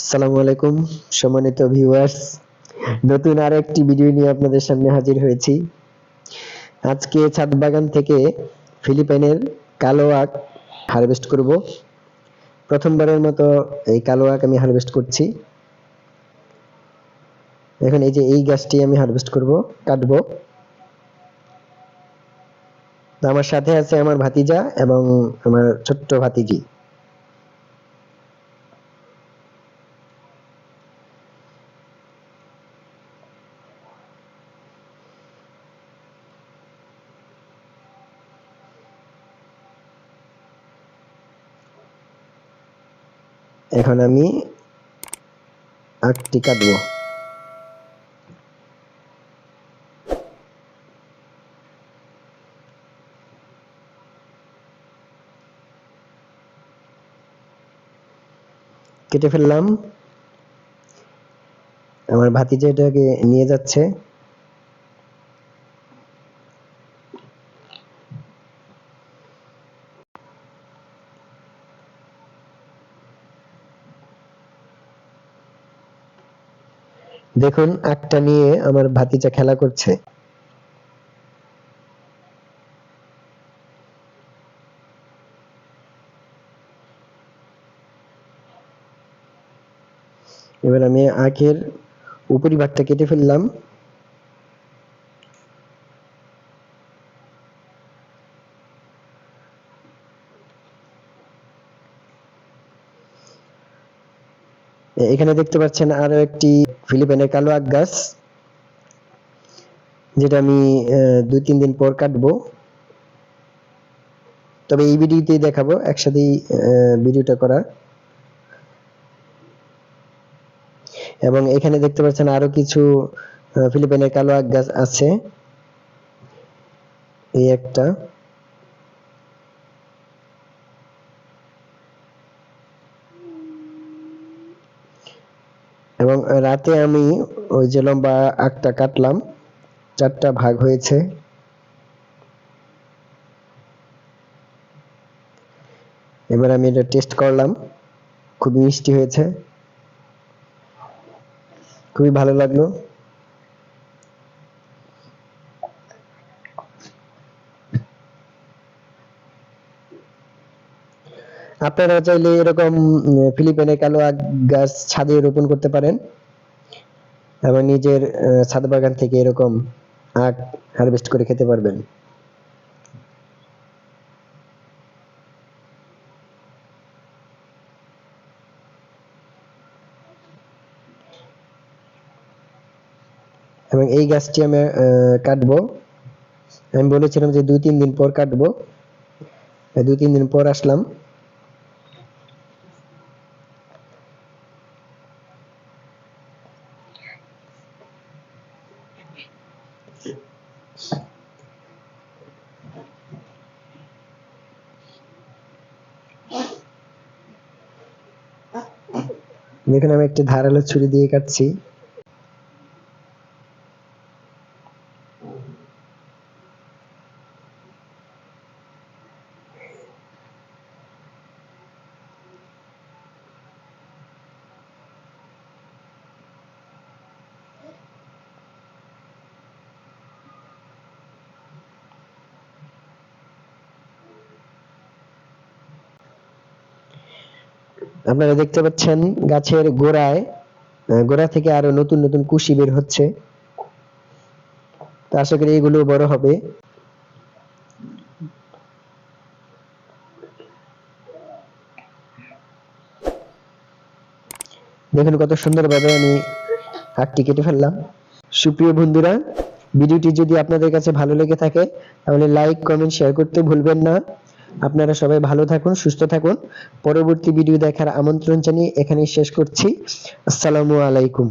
আসসালামু আলাইকুম, সম্মানিত ভিউয়ার্স নতুন আর একটি ভিডিও নিয়ে আপনাদের সামনে হাজির হয়েছি। আজকে ছাদ বাগান থেকে ফিলিপাইনের কালো আখ হারভেস্ট করব। প্রথমবারের মতো এই কালো আখ আমি হারভেস্ট করছি। এখন এই যে এই গাছটি আমি হারভেস্ট করব, কাটবো। আমার সাথে আছে আমার ভাতিজা এবং আমার ছোট্ট ভাতিজি। এখন আমি আটটি কাটবো। কেটে ফেললাম। আমার ভাতিজা এটাকে নিয়ে যাচ্ছে। দেখুন একটা নিয়ে আমার ভাতিজা খেলা করছে। এবার আমি আখের উপরিভাগটা কেটে ফেললাম। এখানে দেখতে পাচ্ছেন আরও একটি ফিলিপাইনের কালো আখ গাছ, যেটা আমি দুই, তিন দিন পর কাটবো। তবে এই ভিডিওতেই দেখাবো, একসাথেই ভিডিওটা করা। এবং এখানে দেখতে পাচ্ছেন আরও কিছু ফিলিপাইনের কালো আখ গাছ আছে। এই একটা। এবং রাতে আমি ওই যে লম্বা আঁকটা কাটলাম, চারটা ভাগ হয়েছে। এবার আমি এটা টেস্ট করলাম খুব মিষ্টি হয়েছে। খুবই ভালো লাগল। আপনারা চাইলে এরকম উম, ফিলিপাইনের কালো আখ গাছ ছাদে রোপণ করতে পারেন। এবং নিজের ছাদ বাগান থেকে এরকম আখ হারভেস্ট করে খেতে পারবেন। এবং এই গাছটি আমি কাটবো। আমি বলেছিলাম যে দুই তিন দিন পর কাটবো। দুই তিন দিন পর আসলাম। দেখুন আমি একটি ধারালো ছুরি দিয়ে কাটছি। আপনারা দেখতে পাচ্ছেন গাছের গোড়ায় গোড়া থেকে আরও নতুন নতুন কুশি বের হচ্ছে। তো আশা করি এগুলো বড় হবে। দেখুন কত সুন্দরভাবে আমি হাতটি কেটে ফেললাম। সুপ্রিয় বন্ধুরা, ভিডিওটি যদি আপনাদের কাছে ভালো লেগে থাকে, তাহলে লাইক কমেন্ট শেয়ার করতে ভুলবেন না। আপনারা সবাই ভালো থাকুন, সুস্থ থাকুন। পরবর্তী ভিডিও দেখার আমন্ত্রণ জানিয়ে এখানেই শেষ করছি। আসসালামু আলাইকুম।